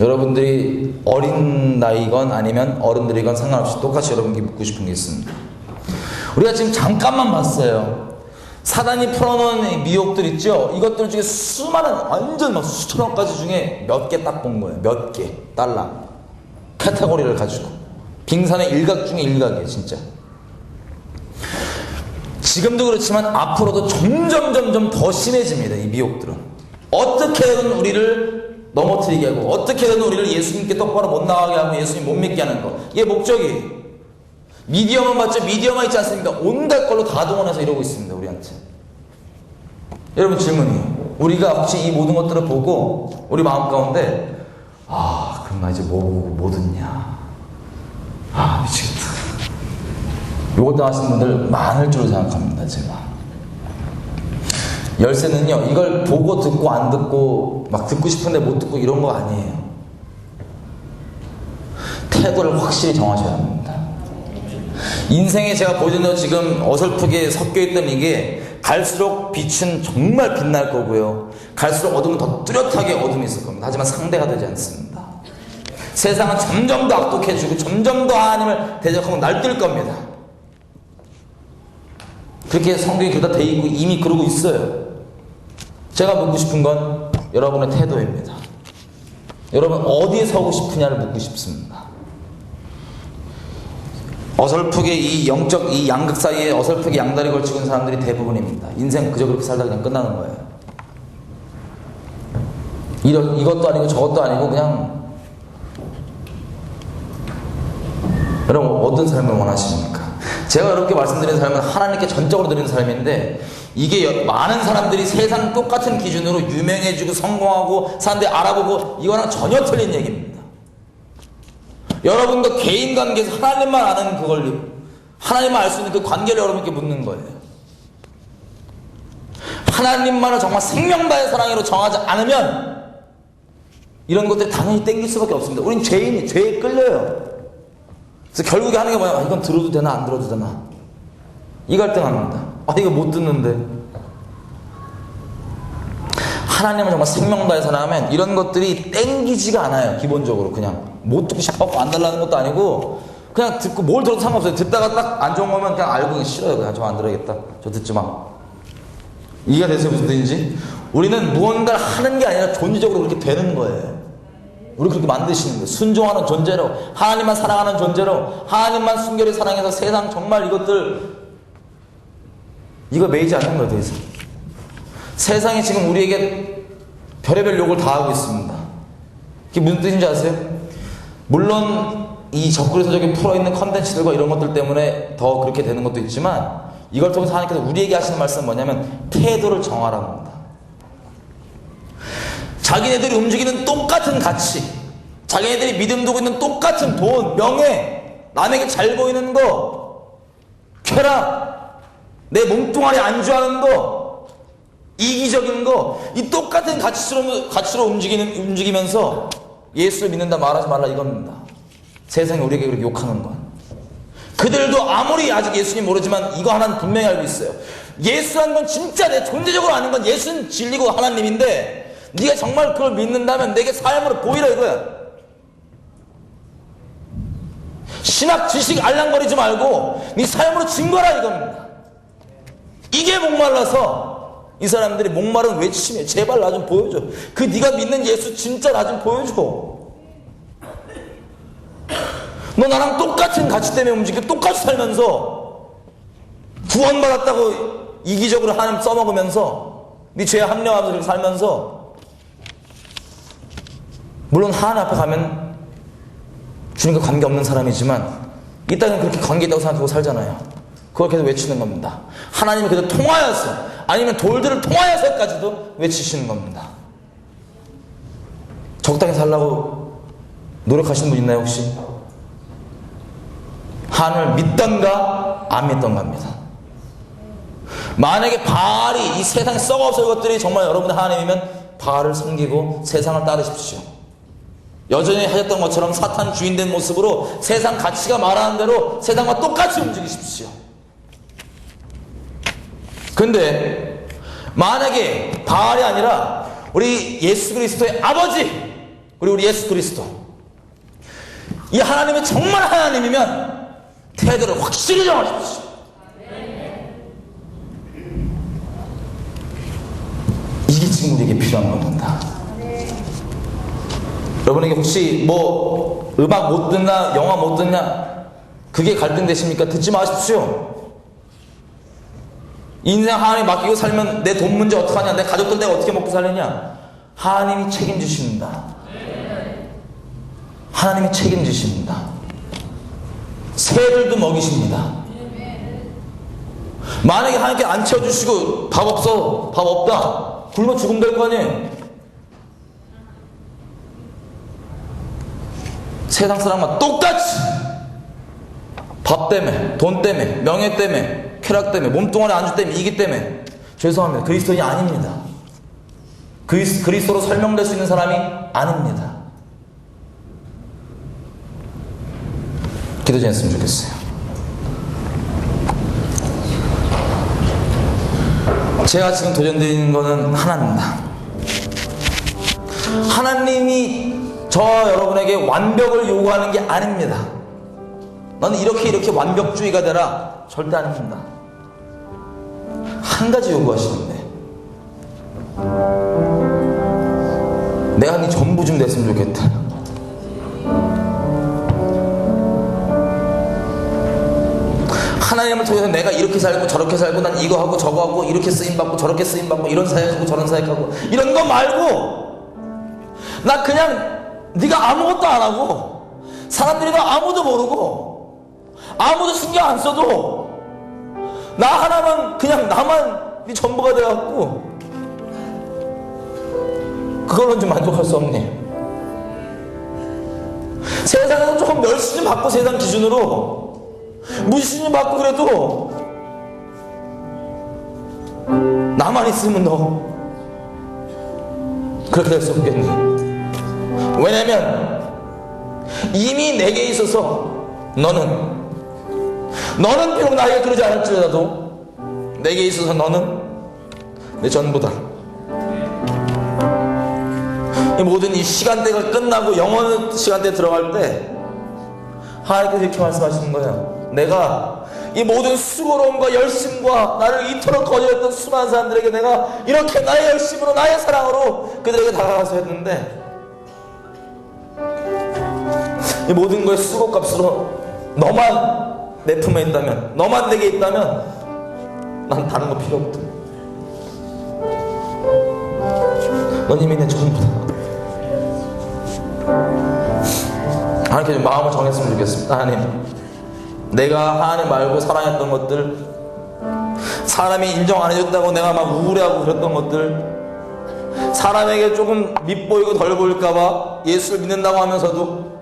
여러분들이 어린 나이건 아니면 어른들이건 상관없이 똑같이 여러분께 묻고 싶은 게 있습니다. 우리가 지금 잠깐만 봤어요. 사단이 풀어놓은 이 미혹들 있죠? 이것들 중에 수많은 완전 막 수천억 가지 중에 몇 개 딱 본 거예요. 몇 개. 달러. 카테고리를 가지고. 빙산의 일각 중에 일각이에요, 진짜. 지금도 그렇지만 앞으로도 점점 점점 더 심해집니다. 이 미혹들은 어떻게든 우리를 넘어뜨리게 하고 어떻게든 우리를 예수님께 똑바로 못 나가게 하고 예수님 못 믿게 하는 거 이게 목적이 미디어만 봤죠? 미디어만 있지 않습니까? 온갖 걸로 다 동원해서 이러고 있습니다 우리한테. 여러분 질문이에요. 우리가 혹시 이 모든 것들을 보고 우리 마음 가운데 아 그럼 나 이제 뭐 보고 뭐 듣냐? 아 미치겠다. 요것도 하시는 분들 많을 줄 생각합니다, 제가. 열쇠는요, 이걸 보고 듣고 안 듣고, 막 듣고 싶은데 못 듣고 이런 거 아니에요. 태도를 확실히 정하셔야 합니다. 인생에 제가 보여드린 지금 어설프게 섞여 있던 이게 갈수록 빛은 정말 빛날 거고요. 갈수록 어둠은 더 뚜렷하게 어둠이 있을 겁니다. 하지만 상대가 되지 않습니다. 세상은 점점 더 악독해지고 점점 더 하나님을 대적하고 날뛸 겁니다. 그렇게 성경이 그다 돼 있고 이미 그러고 있어요. 제가 묻고 싶은 건 여러분의 태도입니다. 여러분 어디에 서고 싶으냐를 묻고 싶습니다. 어설프게 이 영적 이 양극 사이에 어설프게 양다리 걸치고 있는 사람들이 대부분입니다. 인생 그저 그렇게 살다 그냥 끝나는 거예요. 이러, 이것도 아니고 저것도 아니고 그냥 여러분 어떤 삶을 원하십니까? 제가 이렇게 말씀드리는 삶은 하나님께 전적으로 드리는 삶인데 이게 여- 많은 사람들이 세상 똑같은 기준으로 유명해지고 성공하고 사람들이 알아보고 이거랑 전혀 틀린 얘기입니다. 여러분과 개인 관계에서 하나님만 아는 그걸 하나님만 알 수 있는 그 관계를 여러분께 묻는 거예요. 하나님만을 정말 생명 다의 사랑으로 정하지 않으면 이런 것들이 당연히 땡길 수밖에 없습니다. 우린 죄인이 죄에 끌려요. 그래서 결국에 하는 게 뭐냐? 아, 이건 들어도 되나 안 들어도 되나? 이 갈등합니다. 아 이거 못 듣는데. 하나님을 정말 생명 다해 사랑하면 이런 것들이 땡기지가 않아요. 기본적으로 그냥 못 듣고 싶어갖고 안 달라는 것도 아니고 그냥 듣고 뭘 들어도 상관없어요. 듣다가 딱 안 좋은 거면 그냥 알고 싫어요. 그냥 저 안 들어야겠다. 저 듣지 마. 이해가 되세요 무슨 뜻인지? 우리는 무언가를 하는 게 아니라 존재적으로 그렇게 되는 거예요. 우리 그렇게 만드시는 거예요. 순종하는 존재로, 하나님만 사랑하는 존재로, 하나님만 순결히 사랑해서 세상 정말 이것들, 이거 매이지 않는 거예요, 더 이상. 세상이 지금 우리에게 별의별 욕을 다 하고 있습니다. 그게 무슨 뜻인지 아세요? 물론 이 적그리스도적인 풀어있는 컨텐츠들과 이런 것들 때문에 더 그렇게 되는 것도 있지만 이걸 통해서 하나님께서 우리에게 하시는 말씀은 뭐냐면 태도를 정하라는 겁니다. 자기네들이 움직이는 똑같은 가치, 자기네들이 믿음 두고 있는 똑같은 돈, 명예, 남에게 잘 보이는 거, 쾌락, 내 몸뚱아리 안주하는 거, 이기적인 거, 이 똑같은 가치로, 가치로 움직이는, 움직이면서 예수를 믿는다 말하지 말라 이겁니다. 세상이 우리에게 그렇게 욕하는 건. 그들도 아무리 아직 예수님 모르지만 이거 하나는 분명히 알고 있어요. 예수라는 건 진짜 내 존재적으로 아는 건 예수는 진리고 하나님인데 네가 정말 그걸 믿는다면 내게 삶으로 보이라 이거야. 신학 지식 알랑거리지 말고 네 삶으로 증거라 이겁니다. 이게 목말라서 이 사람들이 목마른 외침이에요. 제발 나 좀 보여줘. 그 네가 믿는 예수 진짜 나 좀 보여줘. 너 나랑 똑같은 가치 때문에 움직여 똑같이 살면서 구원받았다고 이기적으로 하나님 써먹으면서 네 죄에 합리화하면서 살면서 물론 하나님 앞에 가면 주님과 관계없는 사람이지만 이 땅에 그렇게 관계있다고 생각하고 살잖아요 그걸 계속 외치는 겁니다 하나님이 그래도 통하여서 아니면 돌들을 통하여서까지도 외치시는 겁니다 적당히 살라고 노력하시는 분 있나요 혹시? 하나님을 믿던가 안 믿던가입니다. 만약에 바알이 이 세상에 썩어 없을 것들이 정말 여러분의 하나님이면 바알을 섬기고 세상을 따르십시오. 여전히 하셨던 것처럼 사탄 주인된 모습으로 세상 가치가 말하는 대로 세상과 똑같이 움직이십시오. 근데 만약에 바알이 아니라 우리 예수 그리스도의 아버지 그리고 우리 예수 그리스도. 이 하나님이 정말 하나님이면 태도를 확실히 정하십시오. 이게 우리에게 필요한 겁니다. 여러분에게 혹시 뭐 음악 못 듣나 영화 못 듣냐 그게 갈등 되십니까? 듣지 마십시오. 인생 하나님 맡기고 살면 내 돈 문제 어떡하냐 내 가족들 내가 어떻게 먹고 살느냐 하나님이 책임지십니다. 하나님이 책임지십니다. 새들도 먹이십니다. 만약에 하나님께 안 채워주시고 밥 없어 밥 없다 굶어 죽으면 될 거 아니에요. 세상 사람과 똑같이 밥 때문에, 돈 때문에, 명예 때문에, 쾌락 때문에, 몸뚱아리 안주 때문에, 이기 때문에 죄송합니다. 그리스도인이 아닙니다. 그리스, 그리스도로 설명될 수 있는 사람이 아닙니다. 기도 좀 했으면 좋겠어요. 제가 지금 도전드리는 거는 하나입니다. 하나님이 저 여러분에게 완벽을 요구하는 게 아닙니다. 너는 이렇게 이렇게 완벽주의가 되라. 절대 아닙니다. 한 가지 요구하시는데. 내가 네 전부 좀 됐으면 좋겠다. 하나님을 통해서 내가 이렇게 살고 저렇게 살고 난 이거 하고 저거 하고 이렇게 쓰임 받고 저렇게 쓰임 받고 이런 사역하고 저런 사역하고 이런 거 말고 나 그냥 네가 아무것도 안 하고 사람들이 너 아무도 모르고 아무도 신경 안 써도 나 하나만 그냥 나만 네 전부가 돼갖고 그걸로는 좀 만족할 수 없네. 세상에서 조금 멸시 좀 받고 세상 기준으로 무시 좀 받고 그래도 나만 있으면 너 그렇게 될 수 없겠니? 왜냐면 이미 내게 있어서 너는 너는 비록 나에게 그러지 않을지라도 내게 있어서 너는 내 전부다. 이 모든 이 시간대가 끝나고 영원 시간대 들어갈 때 하나님께서 이렇게 말씀하시는 거예요. 내가 이 모든 수고로움과 열심과 나를 이토록 거절했던 수많은 사람들에게 내가 이렇게 나의 열심으로 나의 사랑으로 그들에게 다가가서 했는데 이 모든 거의 수고값으로 너만 내 품에 있다면 너만 내게 있다면 난 다른 거 필요 없다. 넌 이미 내 전부다. 하나님께 좀 마음을 정했으면 좋겠습니다. 하나님, 내가 하나님 말고 사랑했던 것들, 사람이 인정 안 해줬다고 내가 막 우울해하고 그랬던 것들, 사람에게 조금 밉보이고 덜 보일까봐 예수를 믿는다고 하면서도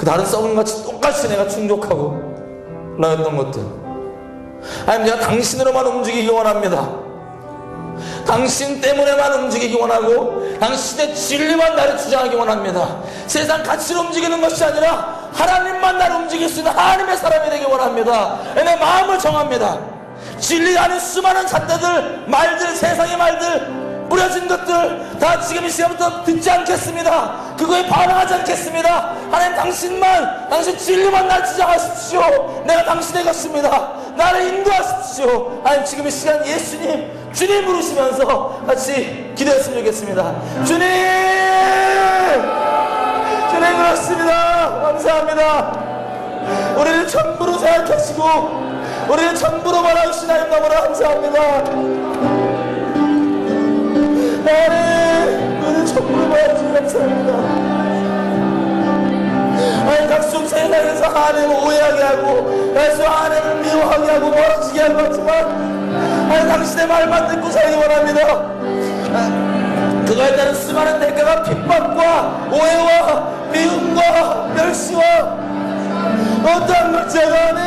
그 다른 썩은 같이 똑같이 내가 충족하고 나였던 것들. 하나님, 제가 당신으로만 움직이기 원합니다. 당신 때문에만 움직이기 원하고 당신의 진리만 나를 주장하기 원합니다. 세상 가치로 움직이는 것이 아니라 하나님만 나를 움직일 수 있는 하나님의 사람이 되기 원합니다. 내 마음을 정합니다. 진리 아닌 수많은 잣대들, 말들, 세상의 말들, 뿌려진 것들 다 지금 이 시간부터 듣지 않겠습니다. 그거에 반응하지 않겠습니다. 하나님 당신만, 당신 진리만 날 주장하십시오. 내가 당신의 것입니다. 나를 인도하십시오. 하나님 지금 이 시간 예수님, 주님 부르시면서 같이 기도했으면 좋겠습니다. 주님! 주님 그렇습니다. 감사합니다. 우리를 전부로 생각하시고 우리를 전부로 바라주신 하나님 너무나 감사합니다. 나를 우리를 전부로 바라주신 감사합니다. 아니 각종 세상에서 하나님을 오해하게 하고 다시 하나님을 미워하게 하고 멀어지게 하는 것지만 아니 당신의 말만 듣고 살기 원합니다. 그거에 따른 수많은 대가가 핍박과 오해와 미움과 멸시와 어떠한 문제가 아니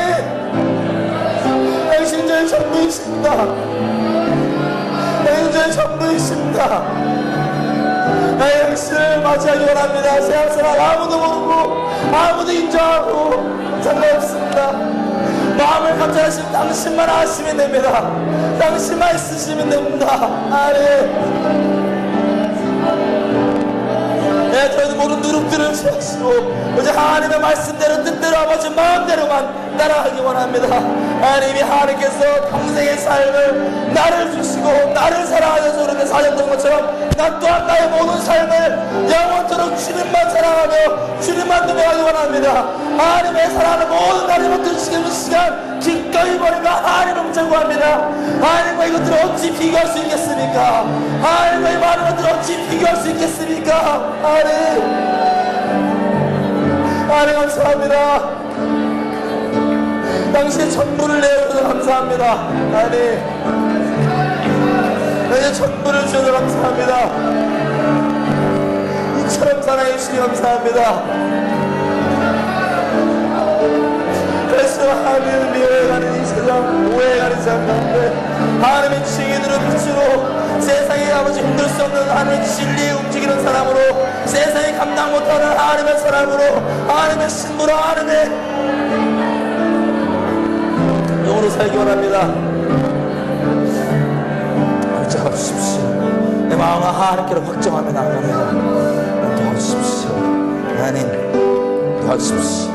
당신 저의 전부이십니다 당신 저의 전부이십니다. 나의 당신을 맞이하기 원합니다. 세상 사람 아무도 모르고 아무도 인정하고 상관없습니다. 마음을 감사하신 당신만 아시면 됩니다. 당신만 있으시면 됩니다. 내내 저희도 모든 누룩들을 채우시고 오직 하나님의 말씀대로 뜻대로 아버지 마음대로만 따라가기 원합니다 하나님이 하나님께서 평생의 삶을 나를 주시고 나를 사랑하셔서 그렇게 사셨던 것처럼 나 또한 나의 모든 삶을 영원토록 주님만 사랑하며 주님만 누려가기 원합니다. 하나님의 사랑하는 모든 지금 이 시간 기꺼이 버리고 하나님을 청구합니다. 하나님과 이것들을 어찌 비교할 수 있겠습니까? 하나님과 이 많은 것들을 어찌 비교할 수 있겠습니까? 하나님 하나님 감사합니다 당신의 전부를 내어주셔서 감사합니다. 하나님 당신의 전부를 주셔서 감사합니다. 이처럼 사랑해 주시니 감사합니다. 그래서 하나님을 미워해가는 이 세상 오해가는 세상 가운데 하나님의 증인으로 빛으로 세상에 아버지 힘들 수 없는 하나님의 진리에 움직이는 사람으로 세상에 감당 못하는 하나님의 사람으로 하나님의 신부로 하나님의 영으로 살기 원합니다. 하나님 잡아주십시오. 내 마음을 하나님께로 확정하며 나갑니다. 도와주십시오. 하나님 도와주십시오.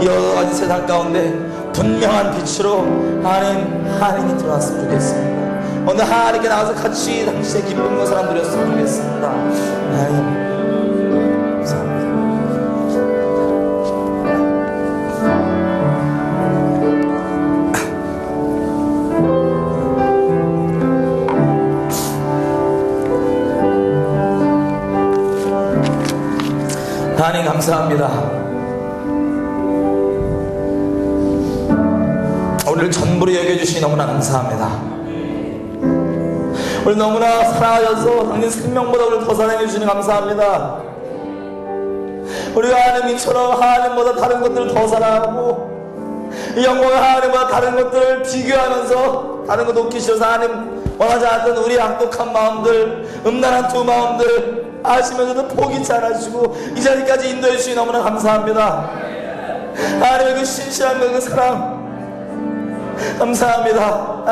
이 여러 가지 세상 가운데 분명한 빛으로 하나님 하나님이 들어왔으면 좋겠습니다. 오늘 하나님께 나와서 같이 당신의 기쁨과 사랑 드렸으면 좋겠습니다. 하나님 감사합니다. 우리를 전부로 여겨주시니 너무나 감사합니다. 우리 너무나 사랑하셔서 당신 생명보다 우리를 더 사랑해주시니 감사합니다. 우리가 하나님처럼 하나님보다 다른 것들을 더 사랑하고 이 영광의 하나님보다 다른 것들을 비교하면서 다른 것 싫어서 하나님 원하지 않았던 우리 악독한 마음들 음란한 두 마음들 아시면서도 포기치 않으시고 이 자리까지 인도해 주시니 너무나 감사합니다 하나님의 그 신실함과 그 사랑 감사합니다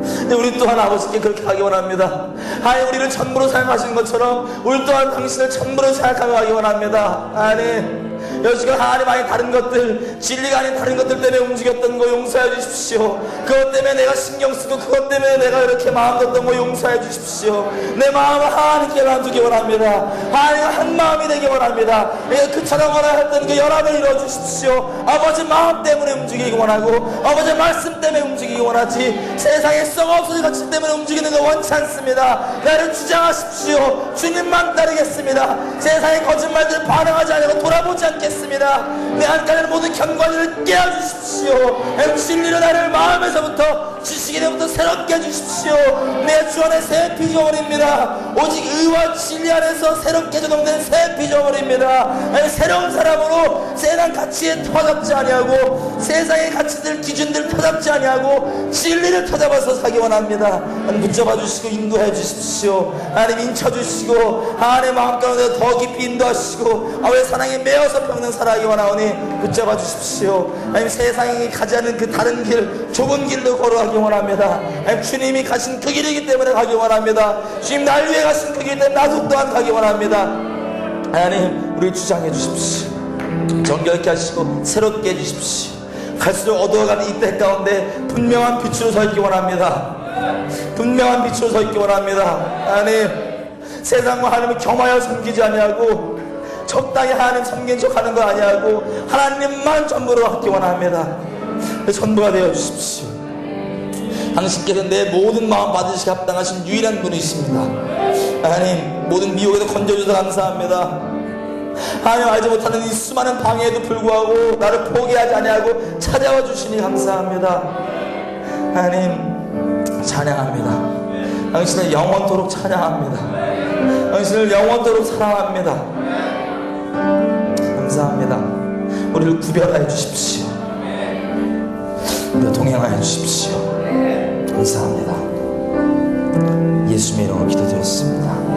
근데 우리 또한 아버지께 그렇게 하기 원합니다. 하나님 우리를 전부로 생각하신 것처럼 우리 또한 당신을 전부로 가기 원합니다. 하나님 여지껏 하나님 아닌 다른 것들 진리가 아닌 다른 것들 때문에 움직였던 거 용서해 주십시오. 그것 때문에 내가 신경 쓰고 그것 때문에 내가 이렇게 마음 뒀던 거 용서해 주십시오. 내 마음을 하나님께 놔두기 원합니다. 하나님 한 마음이 되기 원합니다. 그처럼 원하였던 그 연합을 이루어 주십시오. 아버지 마음 때문에 움직이기 원하고 아버지 말씀 때문에 움직이기 원하지 세상에 썩 없어진 가치 때문에 움직이는 거 원치 않습니다. 나를 주장하십시오. 주님만 따르겠습니다. 세상의 거짓말들 반응하지 않고 돌아보지 않겠습니다. 내 안간의 모든 경관을 깨워주십시오. 진리로 나를 마음에서부터 지식이로부터 새롭게 해주십시오. 내 주 안에 새 피조물입니다. 오직 의와 진리 안에서 새롭게 조동된 새 피조물입니다. 새로운 사람으로 세상 가치에 터잡지 아니하고 세상의 가치들 기준들 터잡지 아니하고 진리를 터잡아서 사기 원합니다. 붙잡아 주시고 인도해 주십시오. 하나님 인쳐 주시고 하나님 마음 가운데 더 깊이 인도하시고 아버지 사랑에 매어서 평생 살아가기 원하오니 붙잡아 주십시오. 하나님 세상이 가지 않은 그 다른 길 좁은 길도 걸어가 기 원합니다. 주님이 가신 그 길이기 때문에 가기 원합니다. 주님 날 위해 가신 그길 때문에 나도 또한 가기 원합니다. 하나님 우리 주장해 주십시오. 정결케 하시고 새롭게 해주십시오. 갈수록 어두워가는 이 때 가운데 분명한 빛으로 서 있기 원합니다. 분명한 빛으로 서 있기 원합니다. 하나님 세상과 하나님을 겸하여 섬기지 아니하고 적당히 하나님 섬긴 척 하는 거 아니하고 하나님만 전부로 하기 원합니다. 전부가 되어 주십시오. 당신께서 내 모든 마음 받으시기 합당하신 유일한 분이십니다. 하나님 모든 미혹에도 건져주셔서 감사합니다. 하나님 알지 못하는 이 수많은 방해에도 불구하고 나를 포기하지 아니하고 찾아와 주시니 감사합니다. 하나님 찬양합니다. 당신을 영원토록 찬양합니다. 당신을 영원토록 사랑합니다. 감사합니다. 우리를 구별하여 주십시오. 우리와 동행하여 주십시오. 감사합니다. 예수님의 이름으로 기도드렸습니다.